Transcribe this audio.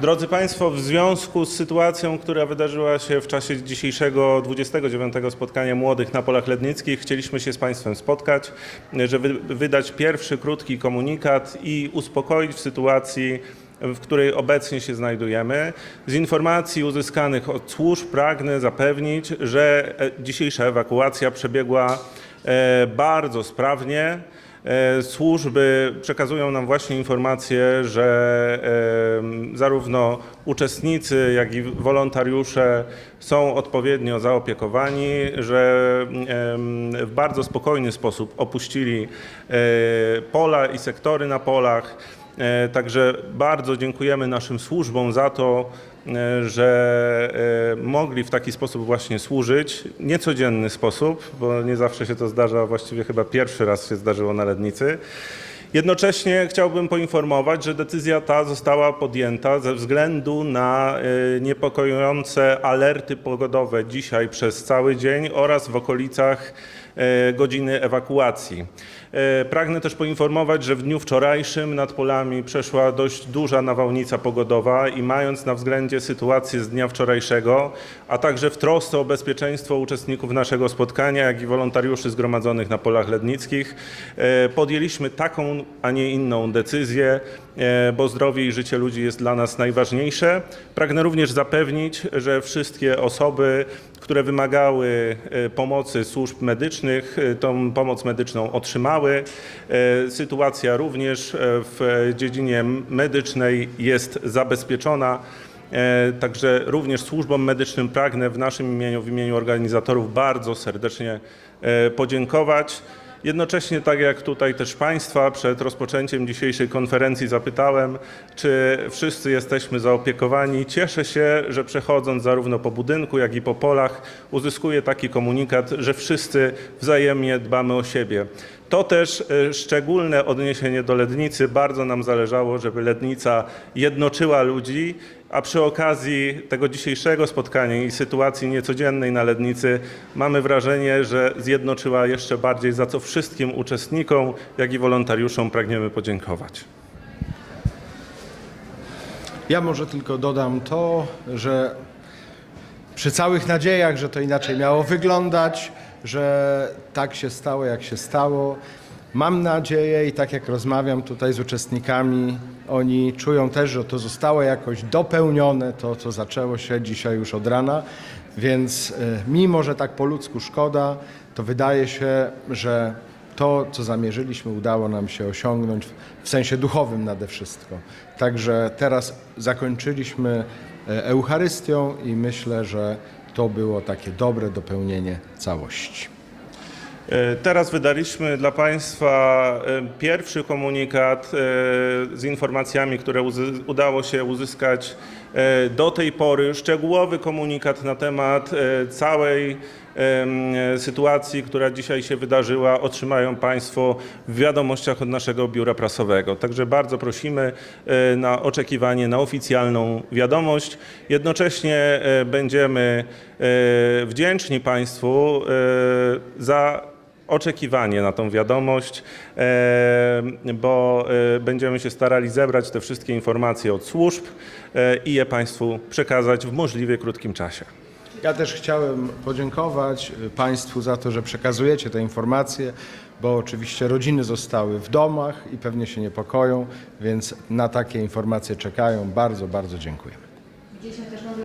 Drodzy Państwo, w związku z sytuacją, która wydarzyła się w czasie dzisiejszego 29 spotkania młodych na polach lednickich, chcieliśmy się z Państwem spotkać, żeby wydać pierwszy krótki komunikat i uspokoić w sytuacji, w której obecnie się znajdujemy. Z informacji uzyskanych od służb pragnę zapewnić, że e, dzisiejsza ewakuacja przebiegła e, bardzo sprawnie. E, Służby przekazują nam właśnie informacje, że em, zarówno uczestnicy, jak i wolontariusze są odpowiednio zaopiekowani, że w bardzo spokojny sposób opuścili e, pola i sektory na polach. E, Także bardzo dziękujemy naszym służbom za to, e, że e, mogli w taki sposób właśnie służyć. Niecodzienny sposób, bo nie zawsze się to zdarza, właściwie chyba pierwszy raz się zdarzyło na Lednicy. Jednocześnie chciałbym poinformować, że decyzja ta została podjęta ze względu na niepokojące alerty pogodowe dzisiaj przez cały dzień oraz w okolicach godziny ewakuacji. E, Pragnę też poinformować, że w dniu wczorajszym nad polami przeszła dość duża nawałnica pogodowa i mając na względzie sytuację z dnia wczorajszego, a także w trosce o bezpieczeństwo uczestników naszego spotkania, jak i wolontariuszy zgromadzonych na polach lednickich, e, podjęliśmy taką, a nie inną decyzję, e, bo zdrowie i życie ludzi jest dla nas najważniejsze. Pragnę również zapewnić, że wszystkie osoby, które wymagały e, pomocy służb medycznych, e, tą pomoc medyczną otrzymały. E, Sytuacja również e, w dziedzinie medycznej jest zabezpieczona. E, Także również służbom medycznym pragnę w naszym imieniu, w imieniu organizatorów bardzo serdecznie e, podziękować. Jednocześnie, tak jak tutaj też Państwa przed rozpoczęciem dzisiejszej konferencji zapytałem, czy wszyscy jesteśmy zaopiekowani. Cieszę się, że przechodząc zarówno po budynku, jak i po polach, uzyskuję taki komunikat, że wszyscy wzajemnie dbamy o siebie. To też e, szczególne odniesienie do Lednicy. Bardzo nam zależało, żeby Lednica jednoczyła ludzi, a przy okazji tego dzisiejszego spotkania i sytuacji niecodziennej na Lednicy mamy wrażenie, że zjednoczyła jeszcze bardziej, za co wszystkim uczestnikom, jak i wolontariuszom pragniemy podziękować. Ja może tylko dodam to, że przy całych nadziejach, że to inaczej miało wyglądać, że tak się stało, jak się stało, mam nadzieję i tak jak rozmawiam tutaj z uczestnikami, oni czują też, że to zostało jakoś dopełnione, to co zaczęło się dzisiaj już od rana, więc e, mimo, że tak po ludzku szkoda, to wydaje się, że to, co zamierzyliśmy, udało nam się osiągnąć w- sensie duchowym nade wszystko. Także teraz zakończyliśmy e, Eucharystią i myślę, że to było takie dobre dopełnienie całości. E, Teraz wydaliśmy dla Państwa e, pierwszy komunikat e, z informacjami, które udało się uzyskać do tej pory. Szczegółowy komunikat na temat całej sytuacji, która dzisiaj się wydarzyła, otrzymają Państwo w wiadomościach od naszego biura prasowego. Także bardzo prosimy na oczekiwanie na oficjalną wiadomość. Jednocześnie będziemy wdzięczni Państwu za oczekiwanie na tą wiadomość, e, bo e, będziemy się starali zebrać te wszystkie informacje od służb e, i je Państwu przekazać w możliwie krótkim czasie. Ja też chciałem podziękować Państwu za to, że przekazujecie te informacje, bo oczywiście rodziny zostały w domach i pewnie się niepokoją, więc na takie informacje czekają. Bardzo, bardzo dziękuję.